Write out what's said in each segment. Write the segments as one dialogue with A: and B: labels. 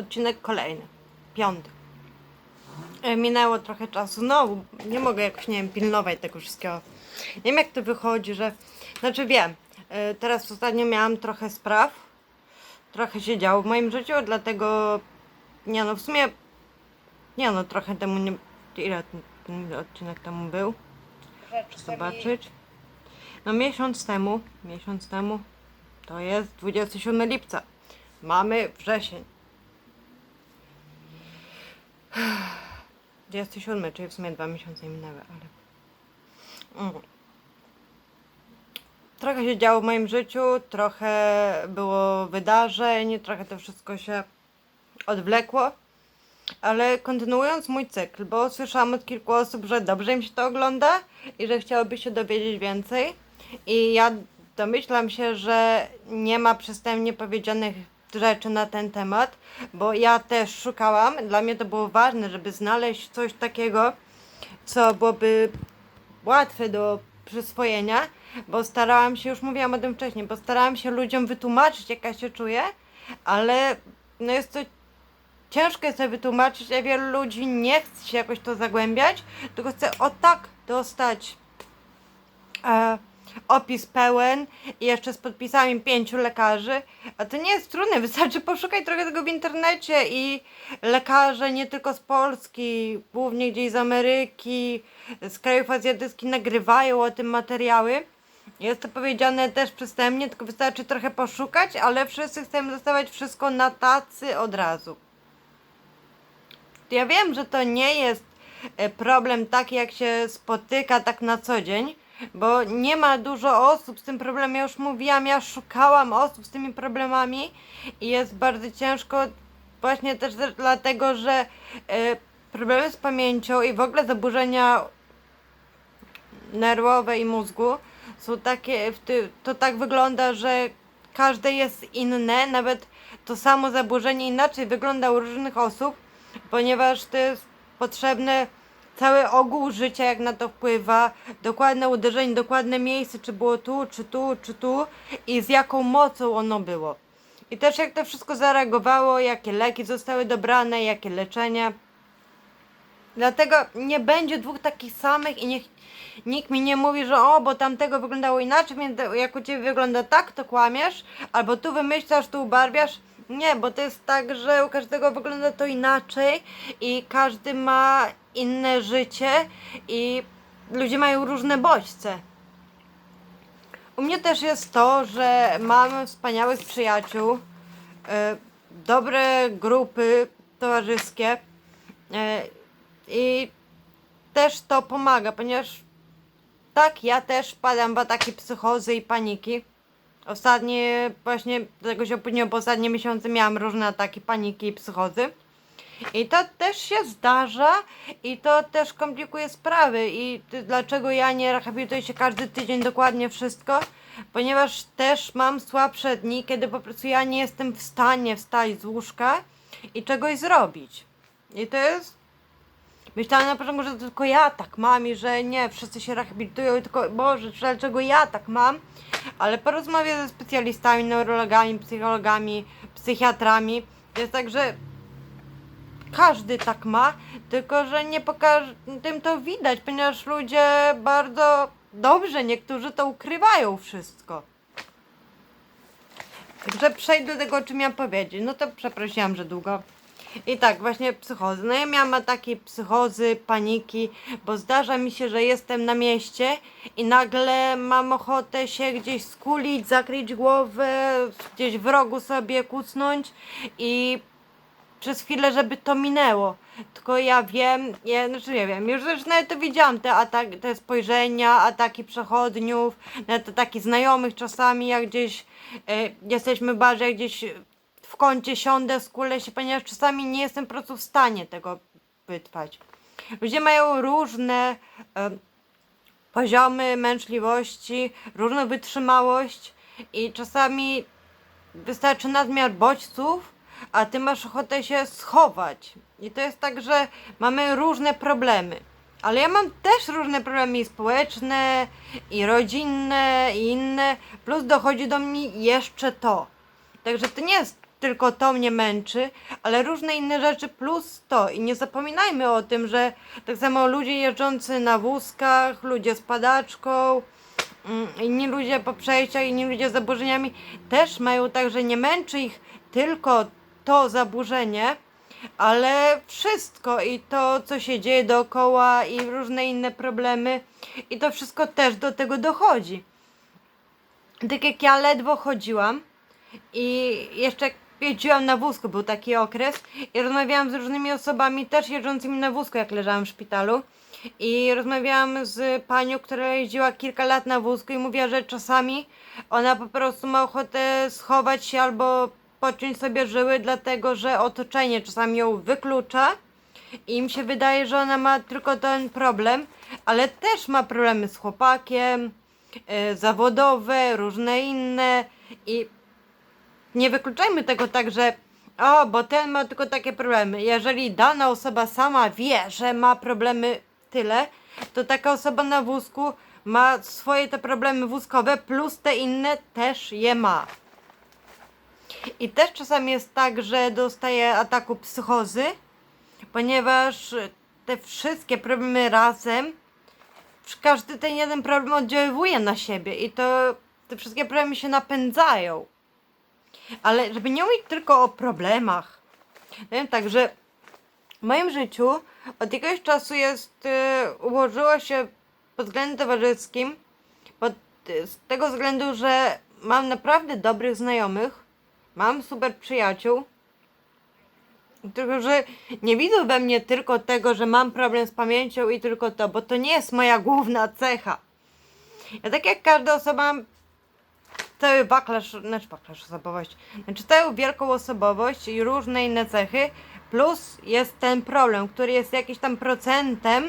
A: odcinek kolejny, piąty. E, Minęło trochę czasu, znowu nie mogę jakoś, nie wiem, pilnować tego wszystkiego. Nie wiem jak to wychodzi, że... Znaczy wiem, e, teraz ostatnio miałam trochę spraw, trochę się działo w moim życiu, dlatego... Nie no, w sumie... Nie no, trochę temu nie... Ile ten odcinek temu był? Zobaczyć. No miesiąc temu, miesiąc temu, to jest 27 lipca. Mamy wrzesień. 27, czyli w sumie dwa miesiące minęły, ale. Mm. Trochę się działo w moim życiu, trochę było wydarzeń, trochę to wszystko się odwlekło. Ale kontynuując mój cykl, bo słyszałam od kilku osób, że dobrze im się to ogląda i że chciałoby się dowiedzieć więcej. I ja domyślam się, że nie ma przystępnie powiedzianych rzeczy na ten temat, bo ja też szukałam. Dla mnie to było ważne, żeby znaleźć coś takiego, co byłoby łatwe do przyswojenia, bo starałam się, już mówiłam o tym wcześniej, bo starałam się ludziom wytłumaczyć, jak ja się czuję, ale no jest to ciężko sobie wytłumaczyć, a wielu ludzi nie chce się jakoś to zagłębiać, tylko chce o tak dostać e, opis pełen i jeszcze z podpisami pięciu lekarzy. A to nie jest trudne, wystarczy poszukać trochę tego w internecie i lekarze nie tylko z Polski, głównie gdzieś z Ameryki, z krajów azjatyckich nagrywają o tym materiały. Jest to powiedziane też przystępnie, tylko wystarczy trochę poszukać, ale wszyscy chcemy dostawać wszystko na tacy od razu. Ja wiem, że to nie jest e, problem taki, jak się spotyka tak na co dzień, bo nie ma dużo osób z tym problemem. Ja już mówiłam, ja szukałam osób z tymi problemami i jest bardzo ciężko właśnie też dlatego, że e, problemy z pamięcią i w ogóle zaburzenia nerwowe i mózgu są takie, to tak wygląda, że każde jest inne, nawet to samo zaburzenie inaczej wygląda u różnych osób, ponieważ to jest potrzebne cały ogół życia, jak na to wpływa, dokładne uderzenie, dokładne miejsce, czy było tu, czy tu, czy tu i z jaką mocą ono było. I też jak to wszystko zareagowało, jakie leki zostały dobrane, jakie leczenie. Dlatego nie będzie dwóch takich samych i niech nikt mi nie mówi, że o, bo tamtego wyglądało inaczej, więc jak u Ciebie wygląda tak, to kłamiesz, albo tu wymyślasz, tu ubarwiasz. Nie, bo to jest tak, że u każdego wygląda to inaczej i każdy ma inne życie i ludzie mają różne bodźce. U mnie też jest to, że mam wspaniałych przyjaciół, e, dobre grupy towarzyskie e, i też to pomaga, ponieważ tak, ja też wpadam w ataki psychozy i paniki. Ostatnie, właśnie tego się opóźniło, bo ostatnie miesiące miałam różne ataki paniki i psychozy. I to też się zdarza i to też komplikuje sprawy. I dlaczego ja nie rehabilituję się każdy tydzień dokładnie wszystko? Ponieważ też mam słabsze dni, kiedy po prostu ja nie jestem w stanie wstać z łóżka i czegoś zrobić. I to jest Myślałam na początku, że tylko ja tak mam i że nie, wszyscy się rehabilitują i tylko, Boże, dlaczego ja tak mam? Ale po rozmowie ze specjalistami, neurologami, psychologami, psychiatrami, jest tak, że każdy tak ma, tylko że nie każdym to widać, ponieważ ludzie bardzo dobrze, niektórzy to ukrywają wszystko. Także przejdę do tego, czym miałam powiedzieć. No to przeprosiłam, że długo. I tak, właśnie psychozy. No ja miałam ataki psychozy, paniki, bo zdarza mi się, że jestem na mieście i nagle mam ochotę się gdzieś skulić, zakryć głowę, gdzieś w rogu sobie kucnąć i przez chwilę, żeby to minęło. Tylko ja wiem, ja, znaczy nie wiem, już już nawet to widziałam, te, atak, te spojrzenia, ataki przechodniów, nawet ataki znajomych czasami, jak gdzieś e, jesteśmy bardziej jak gdzieś w kącie siądę, skulę się, ponieważ czasami nie jestem po prostu w stanie tego wytrwać. Ludzie mają różne e, poziomy męczliwości, różną wytrzymałość i czasami wystarczy nadmiar bodźców, a ty masz ochotę się schować. I to jest tak, że mamy różne problemy. Ale ja mam też różne problemy i społeczne, i rodzinne, i inne. Plus dochodzi do mnie jeszcze to. Także to nie jest tylko to mnie męczy, ale różne inne rzeczy plus to. I nie zapominajmy o tym, że tak samo ludzie jeżdżący na wózkach, ludzie z padaczką, mm, inni ludzie po przejściach, inni ludzie z zaburzeniami też mają tak, że nie męczy ich tylko to zaburzenie, ale wszystko i to, co się dzieje dookoła i różne inne problemy i to wszystko też do tego dochodzi. Tak jak ja ledwo chodziłam i jeszcze jeździłam na wózku, był taki okres i rozmawiałam z różnymi osobami też jeżdżącymi na wózku, jak leżałam w szpitalu. I rozmawiałam z panią, która jeździła kilka lat na wózku i mówiła, że czasami ona po prostu ma ochotę schować się albo pociąć sobie żyły, dlatego że otoczenie czasami ją wyklucza i im się wydaje, że ona ma tylko ten problem, ale też ma problemy z chłopakiem, e, zawodowe, różne inne i nie wykluczajmy tego tak, że o, bo ten ma tylko takie problemy. Jeżeli dana osoba sama wie, że ma problemy tyle, to taka osoba na wózku ma swoje te problemy wózkowe, plus te inne też je ma. I też czasami jest tak, że dostaje ataku psychozy, ponieważ te wszystkie problemy razem, każdy ten jeden problem oddziaływuje na siebie i to te wszystkie problemy się napędzają. Ale żeby nie mówić tylko o problemach, powiem tak, że w moim życiu od jakiegoś czasu jest, y, ułożyło się pod względem towarzyskim, pod, y, z tego względu, że mam naprawdę dobrych znajomych, mam super przyjaciół, tylko że nie widzą we mnie tylko tego, że mam problem z pamięcią i tylko to, bo to nie jest moja główna cecha. Ja tak jak każda osoba mam cały wachlarz, znaczy wachlarz osobowość, znaczy całą wielką osobowość i różne inne cechy, plus jest ten problem, który jest jakiś tam procentem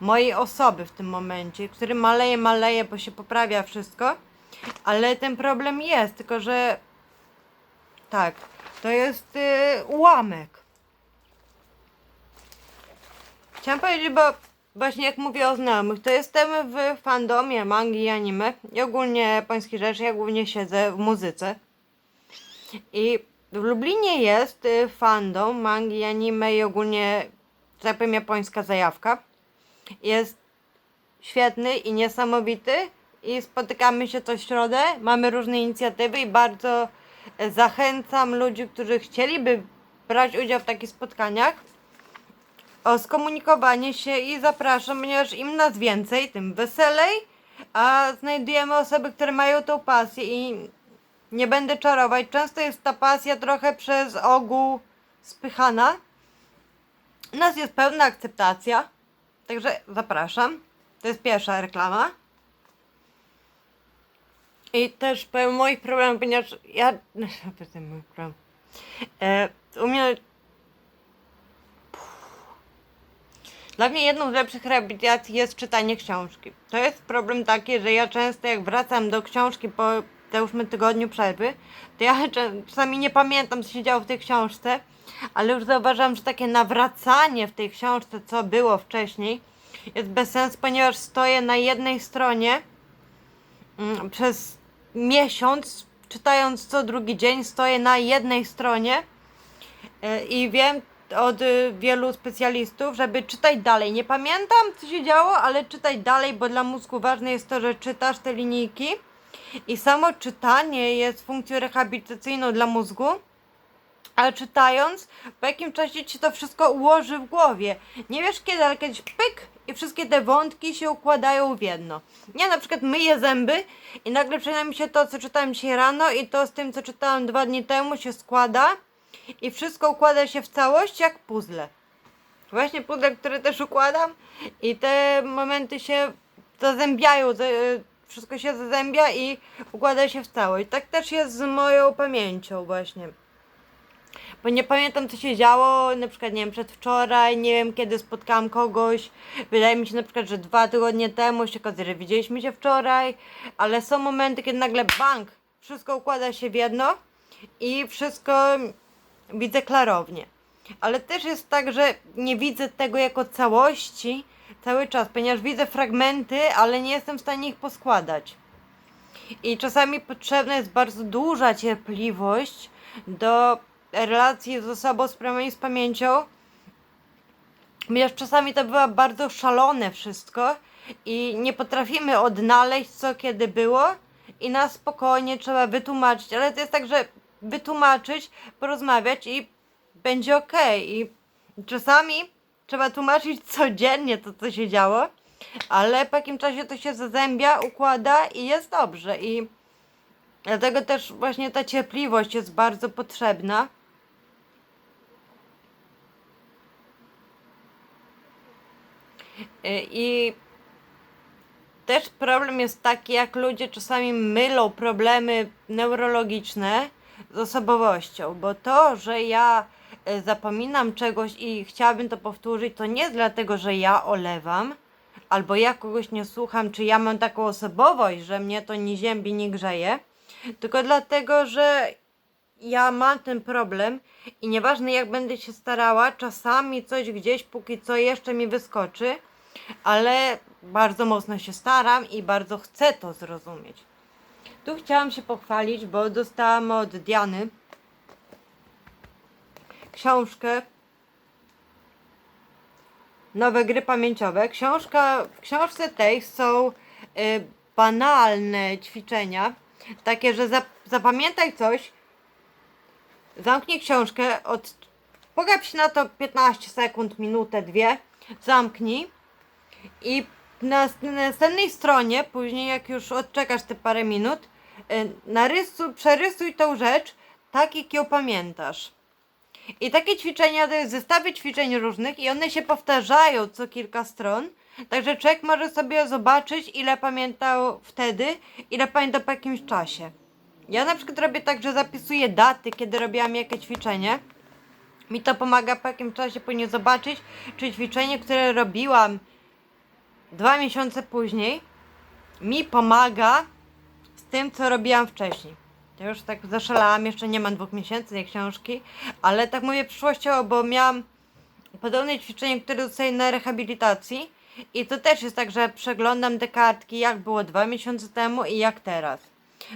A: mojej osoby w tym momencie, który maleje, maleje, bo się poprawia wszystko, ale ten problem jest, tylko że tak, to jest yy, ułamek. Chciałam powiedzieć, bo właśnie jak mówię o znajomych, to jestem w fandomie mangi i anime i ogólnie japońskich rzeczy, ja głównie siedzę w muzyce. I w Lublinie jest y, fandom mangi anime i ogólnie, tak powiem, japońska zajawka. Jest świetny i niesamowity i spotykamy się co środę, mamy różne inicjatywy i bardzo zachęcam ludzi, którzy chcieliby brać udział w takich spotkaniach o skomunikowanie się i zapraszam, ponieważ im nas więcej, tym weselej, a znajdujemy osoby, które mają tą pasję i nie będę czarować. Często jest ta pasja trochę przez ogół spychana. U nas jest pełna akceptacja, także zapraszam. To jest pierwsza reklama. I też powiem moich problemów, ponieważ ja. To jest mój problem. E, u mnie Dla mnie jedną z lepszych rehabilitacji jest czytanie książki. To jest problem taki, że ja często jak wracam do książki po załóżmy tygodniu przerwy, to ja czasami nie pamiętam, co się działo w tej książce, ale już zauważam, że takie nawracanie w tej książce, co było wcześniej, jest bez sensu, ponieważ stoję na jednej stronie mm, przez miesiąc, czytając co drugi dzień, stoję na jednej stronie yy, i wiem, od y, wielu specjalistów, żeby czytać dalej. Nie pamiętam, co się działo, ale czytać dalej, bo dla mózgu ważne jest to, że czytasz te linijki. I samo czytanie jest funkcją rehabilitacyjną dla mózgu. Ale czytając, po jakim czasie ci to wszystko ułoży w głowie. Nie wiesz kiedy, ale kiedyś pyk i wszystkie te wątki się układają w jedno. Ja na przykład myję zęby i nagle przypomina mi się to, co czytałem dzisiaj rano i to z tym, co czytałem dwa dni temu się składa i wszystko układa się w całość jak puzzle. Właśnie puzzle, które też układam i te momenty się zazębiają, wszystko się zazębia i układa się w całość. Tak też jest z moją pamięcią właśnie. Bo nie pamiętam co się działo, na przykład nie wiem, przedwczoraj, nie wiem kiedy spotkałam kogoś. Wydaje mi się na przykład, że dwa tygodnie temu się okazuje, że widzieliśmy się wczoraj, ale są momenty, kiedy nagle bank, wszystko układa się w jedno i wszystko widzę klarownie. Ale też jest tak, że nie widzę tego jako całości cały czas, ponieważ widzę fragmenty, ale nie jestem w stanie ich poskładać. I czasami potrzebna jest bardzo duża cierpliwość do relacji z osobą z problemami z pamięcią, ponieważ czasami to bywa bardzo szalone wszystko i nie potrafimy odnaleźć co kiedy było i na spokojnie trzeba wytłumaczyć, ale to jest tak, że wytłumaczyć, porozmawiać i będzie ok. I czasami trzeba tłumaczyć codziennie to, co się działo, ale po jakim czasie to się zazębia, układa i jest dobrze. I dlatego też właśnie ta cierpliwość jest bardzo potrzebna. I też problem jest taki, jak ludzie czasami mylą problemy neurologiczne z osobowością, bo to, że ja y, zapominam czegoś i chciałabym to powtórzyć, to nie dlatego, że ja olewam, albo ja kogoś nie słucham, czy ja mam taką osobowość, że mnie to nie ziębi, nie grzeje, tylko dlatego, że ja mam ten problem i nieważne jak będę się starała, czasami coś gdzieś póki co jeszcze mi wyskoczy, ale bardzo mocno się staram i bardzo chcę to zrozumieć. Tu chciałam się pochwalić, bo dostałam od Diany książkę Nowe gry pamięciowe. Książka, w książce tej są y, banalne ćwiczenia, takie, że zap, zapamiętaj coś, zamknij książkę, od, pogap się na to 15 sekund, minutę, dwie, zamknij i na, na następnej stronie, później jak już odczekasz te parę minut, y, narysuj, przerysuj tą rzecz tak, jak ją pamiętasz. I takie ćwiczenia to jest zestawy ćwiczeń różnych i one się powtarzają co kilka stron. Także człowiek może sobie zobaczyć, ile pamiętał wtedy, ile pamiętał po jakimś czasie. Ja na przykład robię tak, że zapisuję daty, kiedy robiłam jakie ćwiczenie. Mi to pomaga po jakimś czasie później zobaczyć, czy ćwiczenie, które robiłam dwa miesiące później, mi pomaga z tym, co robiłam wcześniej. Ja już tak zaszalałam, jeszcze nie mam dwóch miesięcy tej książki, ale tak mówię przyszłościowo, bo miałam podobne ćwiczenie, które dostaję na rehabilitacji i to też jest tak, że przeglądam te kartki, jak było dwa miesiące temu i jak teraz.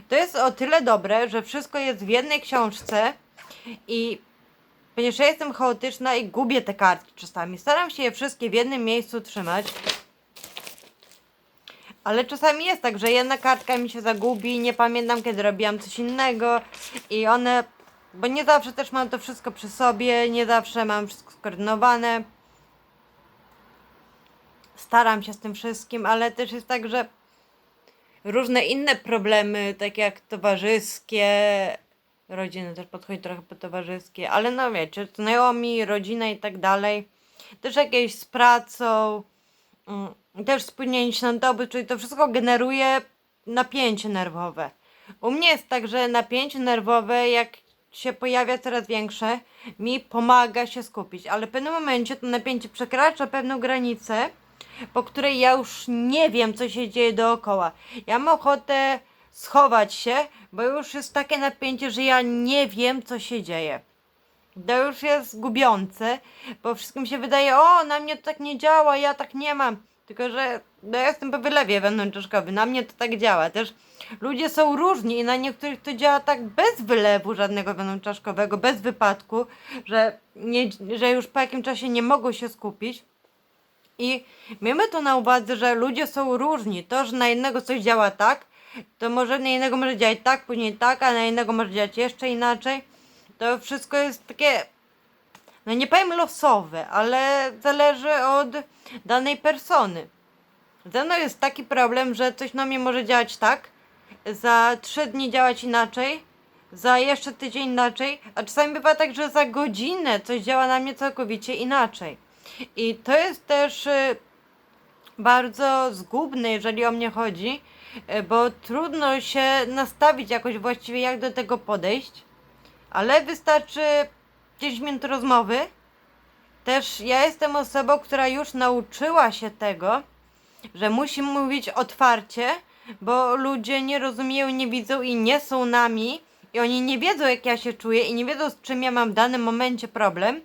A: To jest o tyle dobre, że wszystko jest w jednej książce i ponieważ ja jestem chaotyczna i gubię te kartki czasami, staram się je wszystkie w jednym miejscu trzymać. Ale czasami jest tak, że jedna kartka mi się zagubi, nie pamiętam kiedy robiłam coś innego i one, bo nie zawsze też mam to wszystko przy sobie, nie zawsze mam wszystko skoordynowane. Staram się z tym wszystkim, ale też jest tak, że różne inne problemy, takie jak towarzyskie, rodziny też podchodzi trochę po towarzyskie, ale no wiecie, znajomi, rodzina i tak dalej, też jakieś z pracą, mm, też spóźnienie na doby, czyli to wszystko generuje napięcie nerwowe. U mnie jest tak, że napięcie nerwowe, jak się pojawia coraz większe, mi pomaga się skupić, ale w pewnym momencie to napięcie przekracza pewną granicę, po której ja już nie wiem, co się dzieje dookoła. Ja mam ochotę schować się, bo już jest takie napięcie, że ja nie wiem, co się dzieje. To już jest gubiące, bo wszystkim się wydaje, o, na mnie to tak nie działa, ja tak nie mam. Tylko, że no ja jestem po wylewie wewnątrzczaszkowym, na mnie to tak działa. Też ludzie są różni i na niektórych to działa tak bez wylewu żadnego wewnątrzczaszkowego, bez wypadku, że, nie, że już po jakim czasie nie mogą się skupić. I miejmy to na uwadze, że ludzie są różni. To, że na jednego coś działa tak, to może na innego może działać tak, później tak, a na innego może działać jeszcze inaczej. To wszystko jest takie, no nie powiem losowe, ale zależy od danej persony. Ze mną jest taki problem, że coś na mnie może działać tak, za trzy dni działać inaczej, za jeszcze tydzień inaczej, a czasami bywa tak, że za godzinę coś działa na mnie całkowicie inaczej. I to jest też y, bardzo zgubne, jeżeli o mnie chodzi, y, bo trudno się nastawić jakoś właściwie, jak do tego podejść, ale wystarczy 10 minut rozmowy. Też ja jestem osobą, która już nauczyła się tego, że musi mówić otwarcie, bo ludzie nie rozumieją, nie widzą i nie są nami. I oni nie wiedzą, jak ja się czuję i nie wiedzą, z czym ja mam w danym momencie problem.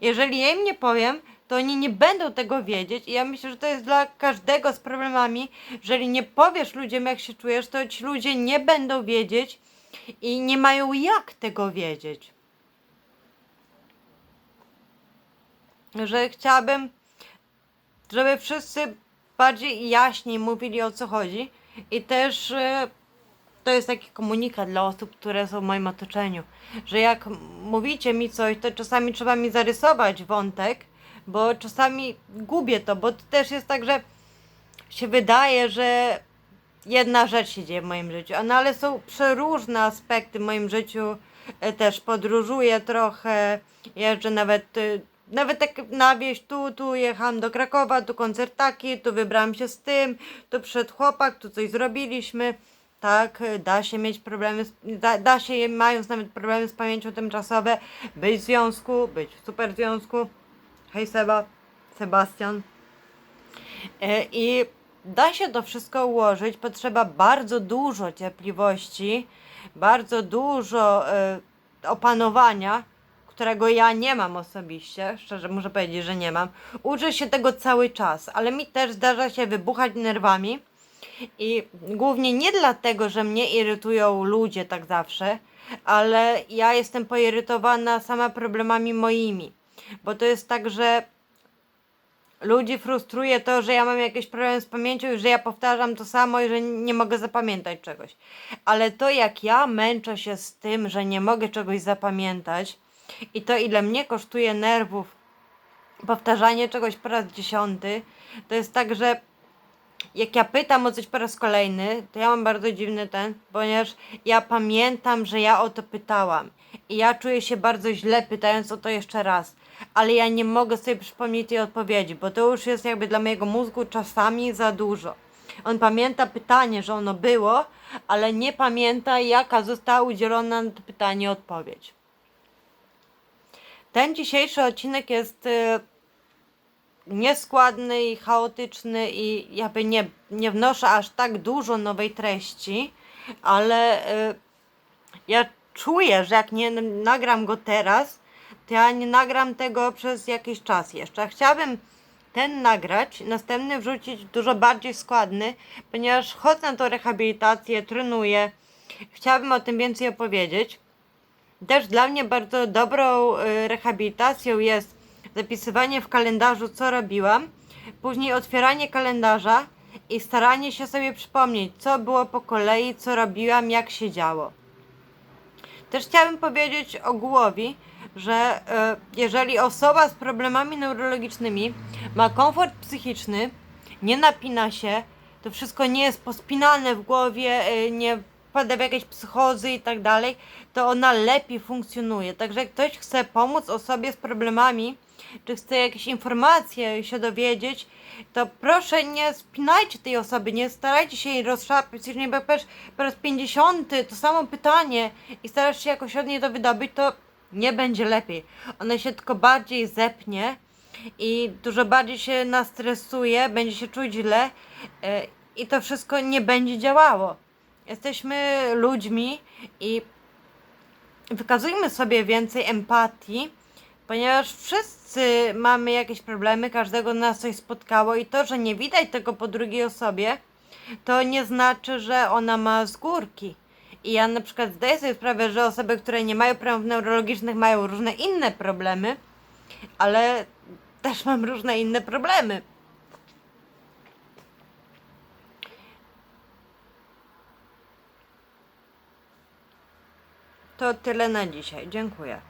A: Jeżeli ja im nie powiem, to oni nie będą tego wiedzieć. I ja myślę, że to jest dla każdego z problemami. Jeżeli nie powiesz ludziom, jak się czujesz, to ci ludzie nie będą wiedzieć i nie mają jak tego wiedzieć. Że chciałabym, żeby wszyscy bardziej jaśniej mówili o co chodzi i też e, to jest taki komunikat dla osób, które są w moim otoczeniu, że jak mówicie mi coś, to czasami trzeba mi zarysować wątek, bo czasami gubię to, bo to też jest tak, że się wydaje, że jedna rzecz się dzieje w moim życiu, no ale są przeróżne aspekty w moim życiu. E, Też podróżuję trochę, jeżdżę nawet, y, nawet tak na wieś, tu, tu jechałam do Krakowa, tu koncert taki, tu wybrałam się z tym, tu przyszedł chłopak, tu coś zrobiliśmy. Tak, da się mieć problemy, da, da się, mając nawet problemy z pamięcią tymczasowe, być w związku, być w super związku. Hej Seba, Sebastian. E, I da się to wszystko ułożyć. Potrzeba bardzo dużo cierpliwości, bardzo dużo e, opanowania, którego ja nie mam osobiście. Szczerze muszę powiedzieć, że nie mam. Uczę się tego cały czas, ale mi też zdarza się wybuchać nerwami. I głównie nie dlatego, że mnie irytują ludzie tak zawsze, ale ja jestem poirytowana sama problemami moimi. Bo to jest tak, że ludzi frustruje to, że ja mam jakieś problemy z pamięcią i że ja powtarzam to samo i że nie mogę zapamiętać czegoś. Ale to jak ja męczę się z tym, że nie mogę czegoś zapamiętać i to ile mnie kosztuje nerwów powtarzanie czegoś po raz dziesiąty, to jest tak, że jak ja pytam o coś po raz kolejny, to ja mam bardzo dziwny ten, ponieważ ja pamiętam, że ja o to pytałam. I ja czuję się bardzo źle pytając o to jeszcze raz. Ale ja nie mogę sobie przypomnieć tej odpowiedzi, bo to już jest jakby dla mojego mózgu czasami za dużo. On pamięta pytanie, że ono było, ale nie pamięta, jaka została udzielona na to pytanie odpowiedź. Ten dzisiejszy odcinek jest y, nieskładny i chaotyczny i jakby nie, nie wnoszę aż tak dużo nowej treści, ale y, ja czuję, że jak nie nagram go teraz, to ja nie nagram tego przez jakiś czas jeszcze. Chciałabym ten nagrać, następny wrzucić dużo bardziej składny, ponieważ chodzę na tą rehabilitację, trenuję. Chciałabym o tym więcej opowiedzieć. Też dla mnie bardzo dobrą y, rehabilitacją jest zapisywanie w kalendarzu, co robiłam, później otwieranie kalendarza i staranie się sobie przypomnieć, co było po kolei, co robiłam, jak się działo. Też chciałabym powiedzieć ogółowi, że e, jeżeli osoba z problemami neurologicznymi ma komfort psychiczny, nie napina się, to wszystko nie jest pospinane w głowie, e, nie wpada w jakieś psychozy i tak dalej, to ona lepiej funkcjonuje. Także jak ktoś chce pomóc osobie z problemami, czy chce jakieś informacje się dowiedzieć, to proszę nie spinajcie tej osoby, nie starajcie się jej rozszarpać, jeżeli nie powiesz po raz 50 to samo pytanie i starasz się jakoś od niej to wydobyć, to nie będzie lepiej. Ona się tylko bardziej zepnie i dużo bardziej się nastresuje, będzie się czuć źle e, i to wszystko nie będzie działało. Jesteśmy ludźmi i wykazujmy sobie więcej empatii, ponieważ wszyscy mamy jakieś problemy, każdego nas coś spotkało i to, że nie widać tego po drugiej osobie, to nie znaczy, że ona ma z górki. I ja na przykład zdaję sobie sprawę, że osoby, które nie mają problemów neurologicznych, mają różne inne problemy, ale też mam różne inne problemy. To tyle na dzisiaj. Dziękuję.